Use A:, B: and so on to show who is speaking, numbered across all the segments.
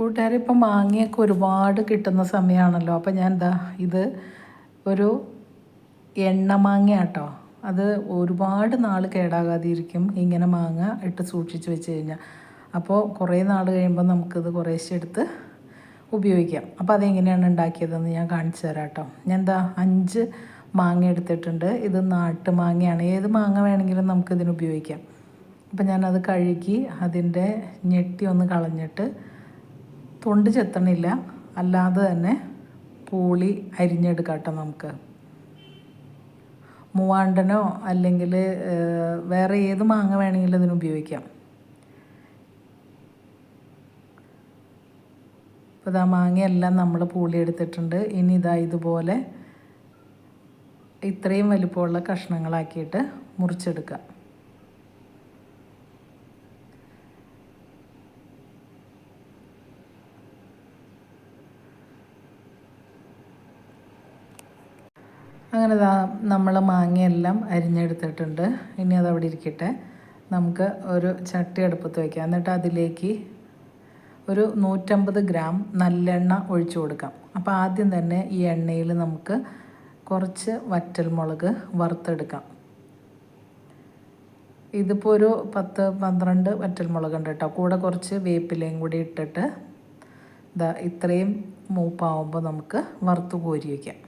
A: കൂട്ടുകാർ ഇപ്പം മാങ്ങയൊക്കെ ഒരുപാട് കിട്ടുന്ന സമയമാണല്ലോ. അപ്പം ഞാൻ എന്താ ഇത് ഒരു എണ്ണ മാങ്ങ കേട്ടോ അത് ഒരുപാട് നാൾ കേടാകാതെ ഇരിക്കും ഇങ്ങനെ മാങ്ങ ഇട്ട് സൂക്ഷിച്ച് വെച്ച് കഴിഞ്ഞാൽ. അപ്പോൾ കുറേ നാൾ കഴിയുമ്പോൾ നമുക്കിത് കുറേശ്ശെ എടുത്ത് ഉപയോഗിക്കാം. അപ്പോൾ അതെങ്ങനെയാണ് ഉണ്ടാക്കിയതെന്ന് ഞാൻ കാണിച്ചു തരാം കേട്ടോ. ഞാൻ എന്താ അഞ്ച് മാങ്ങ എടുത്തിട്ടുണ്ട്. ഇത് നാട്ടു മാങ്ങയാണ്. ഏത് മാങ്ങ വേണമെങ്കിലും നമുക്കിതിന് ഉപയോഗിക്കാം. അപ്പം ഞാനത് കഴുകി അതിന്റെ ഞെട്ടി ഒന്ന് കളഞ്ഞിട്ട് തൊണ്ട് ചെത്തണില്ല. അല്ലാതെ തന്നെ പൂളി അരിഞ്ഞെടുക്കാം നമുക്ക്. മൂവാണ്ടനോ അല്ലെങ്കിൽ വേറെ ഏത് മാങ്ങ വേണമെങ്കിലും ഇതിന് ഉപയോഗിക്കാം. ഇപ്പോൾ ഇതാ മാങ്ങയെല്ലാം നമ്മൾ പൂളി എടുത്തിട്ടുണ്ട്. ഇനി ഇതാ ഇതുപോലെ ഇത്രയും വലിപ്പമുള്ള കഷ്ണങ്ങളാക്കിയിട്ട് മുറിച്ചെടുക്കാം. അങ്ങനെ നമ്മൾ മാങ്ങയെല്ലാം അരിഞ്ഞെടുത്തിട്ടുണ്ട്. ഇനി അത് അവിടെ ഇരിക്കട്ടെ. നമുക്ക് ഒരു ചട്ടി അടുപ്പത്ത് വയ്ക്കാം എന്നിട്ട് അതിലേക്ക് ഒരു നൂറ്റമ്പത് ഗ്രാം നല്ലെണ്ണ ഒഴിച്ചു കൊടുക്കാം. അപ്പോൾ ആദ്യം തന്നെ ഈ എണ്ണയിൽ നമുക്ക് കുറച്ച് വറ്റൽമുളക് വറുത്തെടുക്കാം. ഇതിപ്പോൾ ഒരു പത്ത് പന്ത്രണ്ട് വറ്റൽമുളക് ഉണ്ട് കേട്ടോ. കൂടെ കുറച്ച് വേപ്പിലയും കൂടി ഇട്ടിട്ട് ഇതാ ഇത്രയും മൂപ്പാവുമ്പോൾ നമുക്ക് വറുത്ത് കോരി വയ്ക്കാം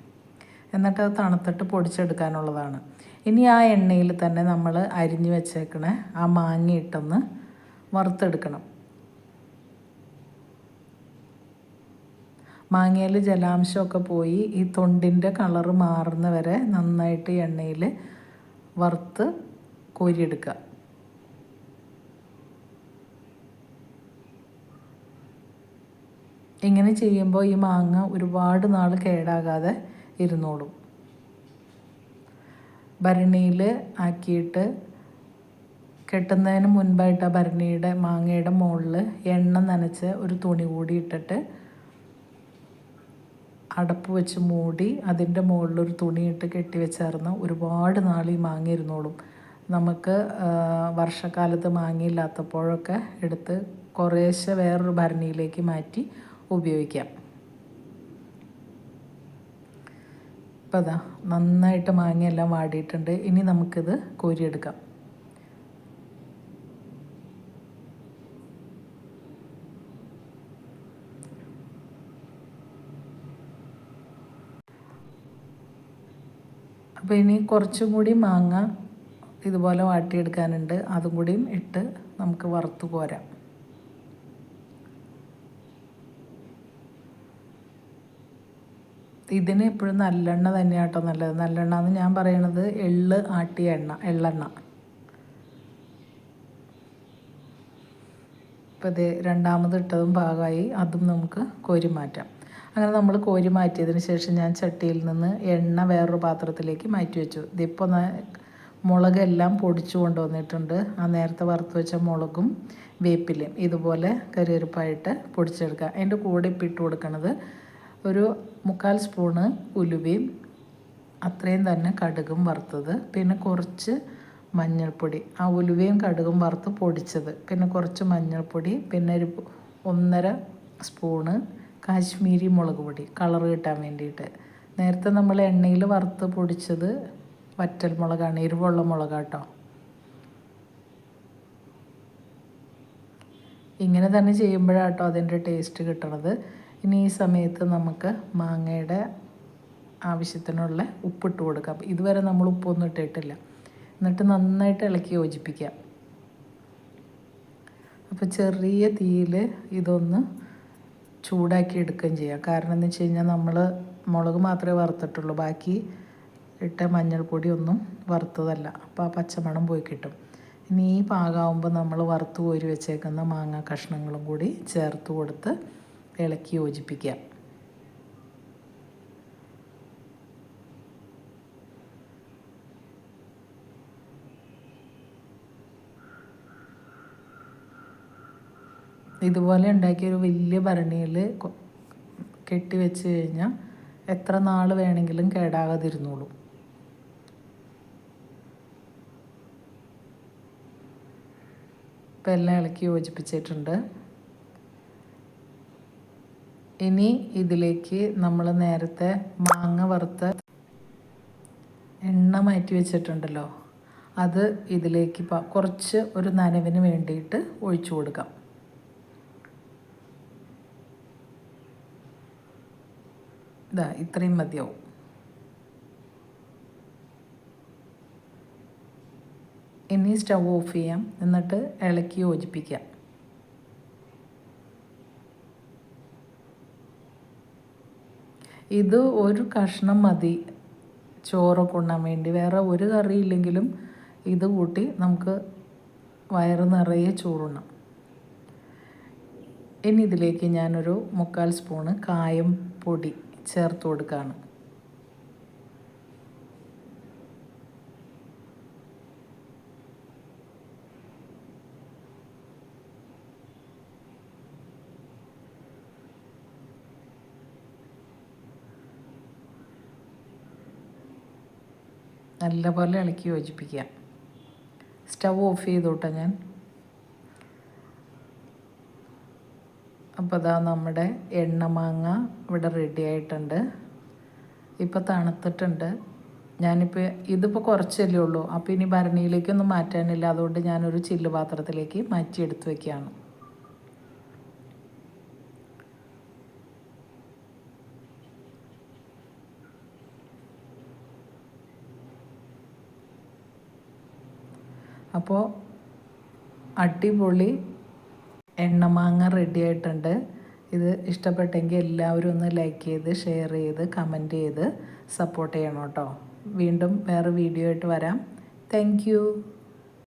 A: എന്നിട്ട് അത് തണുത്തിട്ട് പൊടിച്ചെടുക്കാനുള്ളതാണ്. ഇനി ആ എണ്ണയിൽ തന്നെ നമ്മൾ അരിഞ്ഞു വെച്ചേക്കണ ആ മാങ്ങ ഇട്ടൊന്ന് വറുത്തെടുക്കണം. മാങ്ങയിൽ ജലാംശമൊക്കെ പോയി ഈ തൊണ്ടിന്റെ കളറ് മാറുന്ന വരെ നന്നായിട്ട് എണ്ണയിൽ വറുത്ത് കോരിയെടുക്കുക. ഇങ്ങനെ ചെയ്യുമ്പോൾ ഈ മാങ്ങ ഒരുപാട് നാൾ കേടാകാതെ ഇരുന്നോളും. ഭരണിയിൽ ആക്കിയിട്ട് കെട്ടുന്നതിന് മുൻപായിട്ട് ആ ഭരണിയുടെ മാങ്ങയുടെ മുകളിൽ എണ്ണ നനച്ച് ഒരു തുണി കൂടി ഇട്ടിട്ട് അടപ്പ് വെച്ച് മൂടി അതിന്റെ മുകളിൽ ഒരു തുണിയിട്ട് കെട്ടി വെച്ചാർന്ന് ഒരുപാട് നാൾ ഈ മാങ്ങ ഇരുന്നോളും. നമുക്ക് വർഷക്കാലത്ത് മാങ്ങയില്ലാത്തപ്പോഴൊക്കെ എടുത്ത് കുറേശ്ശെ വേറൊരു ഭരണിയിലേക്ക് മാറ്റി ഉപയോഗിക്കാം. ഇപ്പം അതാ നന്നായിട്ട് മാങ്ങയെല്ലാം വാടിയിട്ടുണ്ട്. ഇനി നമുക്കിത് കോരിയെടുക്കാം. അപ്പോൾ ഇനി കുറച്ചും കൂടി മാങ്ങ ഇതുപോലെ വാട്ടിയെടുക്കാനുണ്ട്. അതും കൂടിയും ഇട്ട് നമുക്ക് വറുത്ത് പോരാം ഇതിന് എപ്പോഴും നല്ലെണ്ണ തന്നെയാട്ടോ നല്ലത്. നല്ലെണ്ണ എന്ന് ഞാൻ പറയണത് എള്ള് ആട്ടിയ എണ്ണ എള്ളെണ്ണ. ഇപ്പോൾ ഇത് രണ്ടാമത് ഇട്ടതും പാകമായി അതും നമുക്ക് കോരി മാറ്റാം. അങ്ങനെ നമ്മൾ കോരി മാറ്റിയതിന് ശേഷം ഞാൻ ചട്ടിയിൽ നിന്ന് എണ്ണ വേറൊരു പാത്രത്തിലേക്ക് മാറ്റി വെച്ചു. ഇതിപ്പോൾ മുളകെല്ലാം പൊടിച്ചു കൊണ്ടുവന്നിട്ടുണ്ട്. ആ നേരത്തെ വറുത്ത് വെച്ച മുളകും വേപ്പിലയും ഇതുപോലെ കരിയറുപ്പായിട്ട് പൊടിച്ചെടുക്കുക. അതിന്റെ കൂടെ ഇപ്പം ഇട്ട് കൊടുക്കണത് ഒരു മുക്കാൽ സ്പൂണ് ഉലുവയും അത്രയും തന്നെ കടുകും വറുത്തത്. പിന്നെ കുറച്ച് മഞ്ഞൾപ്പൊടി. ആ ഉലുവയും കടുകും വറുത്ത് പൊടിച്ചത്. പിന്നെ കുറച്ച് മഞ്ഞൾപ്പൊടി. പിന്നെ ഒരു ഒന്നര സ്പൂണ് കാശ്മീരി മുളക് പൊടി. കളർ കിട്ടാൻ വേണ്ടിയിട്ട്. നേരത്തെ നമ്മൾ എണ്ണയിൽ വറുത്ത് പൊടിച്ചത് വറ്റൽ മുളകാണ്. എരിവുള്ള മുളകാട്ടോ. ഇങ്ങനെ തന്നെ ചെയ്യുമ്പോഴാട്ടോ അതിന്റെ ടേസ്റ്റ് കിട്ടണത്. ഇനി ഈ സമയത്ത് നമുക്ക് മാങ്ങയുടെ ആവശ്യത്തിനുള്ള ഉപ്പിട്ട് കൊടുക്കാം. ഇതുവരെ നമ്മൾ ഉപ്പൊന്നും ഇട്ടിട്ടില്ല. എന്നിട്ട് നന്നായിട്ട് ഇളക്കി യോജിപ്പിക്കാം അപ്പോൾ ചെറിയ തീയിൽ ഇതൊന്ന് ചൂടാക്കി എടുക്കുകയും ചെയ്യാം. കാരണം എന്ന് വെച്ച് കഴിഞ്ഞാൽ നമ്മൾ മുളക് മാത്രമേ വറുത്തിട്ടുള്ളൂ. ബാക്കി ഇട്ട മഞ്ഞൾപ്പൊടി ഒന്നും വറുത്തതല്ല. അപ്പോൾ ആ പച്ചമണം പോയി കിട്ടും. ഇനി ഈ പാകമാകുമ്പോൾ നമ്മൾ വറുത്ത് കോരി വെച്ചേക്കുന്ന മാങ്ങ കഷ്ണങ്ങളും കൂടി ചേർത്ത് കൊടുത്ത് ഇളക്കി യോജിപ്പിക്കുക. ഇതുപോലെ ഉണ്ടാക്കിയ ഒരു വലിയ ഭരണിയിൽ കെട്ടി വെച്ച് കഴിഞ്ഞാൽ എത്ര നാൾ വേണമെങ്കിലും കേടാകാതിരുന്നോളൂ. ഇപ്പം എല്ലാം ഇളക്കി യോജിപ്പിച്ചിട്ടുണ്ട്. ഇനി ഇതിലേക്ക് നമ്മൾ നേരത്തെ മാങ്ങ വറുത്ത് എണ്ണ മാറ്റി വെച്ചിട്ടുണ്ടല്ലോ. അത് ഇതിലേക്ക് കുറച്ച് ഒരു നനവിന് വേണ്ടിയിട്ട് ഒഴിച്ചു കൊടുക്കാം. ഇതാ ഇത്രയും മതിയാവും. ഇനി സ്റ്റവ് ഓഫ് ചെയ്യാം. എന്നിട്ട് ഇളക്കി യോജിപ്പിക്കാം. ഇത് ഒരു കഷ്ണം മതി. ചോറൊക്കെ ഉണ്ണാൻ വേണ്ടി. വേറെ ഒരു കറി ഇല്ലെങ്കിലും ഇത് കൂട്ടി നമുക്ക് വയറ് നിറയെ ചോറുണ്ണാം. ഇനി ഇതിലേക്ക് ഞാനൊരു മുക്കാൽ സ്പൂണ് കായം പൊടി ചേർത്ത് കൊടുക്കുകയാണ് നല്ലപോലെ ഇളക്കി യോജിപ്പിക്കുക. സ്റ്റവ് ഓഫ് ചെയ്തോട്ടെ ഞാൻ. അപ്പോൾ അതാ നമ്മുടെ എണ്ണ മാങ്ങ ഇവിടെ റെഡി ആയിട്ടുണ്ട്. ഇപ്പോൾ തണുത്തിട്ടുണ്ട്. ഞാനിപ്പോൾ ഇതിപ്പോൾ കുറച്ചല്ലേ ഉള്ളൂ. അപ്പോൾ ഇനി ഭരണിയിലേക്കൊന്നും മാറ്റാനില്ല. അതുകൊണ്ട് ഞാനൊരു ചില്ല് പാത്രത്തിലേക്ക് മാറ്റി വയ്ക്കുകയാണ് അപ്പോൾ അടിപൊളി എണ്ണമാങ്ങ റെഡി ആയിട്ടുണ്ട്. ഇത് ഇഷ്ടപ്പെട്ടെങ്കിൽ എല്ലാവരും ഒന്ന് ലൈക്ക് ചെയ്ത് ഷെയർ ചെയ്ത് കമന്റ് ചെയ്ത് സപ്പോർട്ട് ചെയ്യണം കേട്ടോ. വീണ്ടും വേറെ വീഡിയോ ആയിട്ട് വരാം. താങ്ക്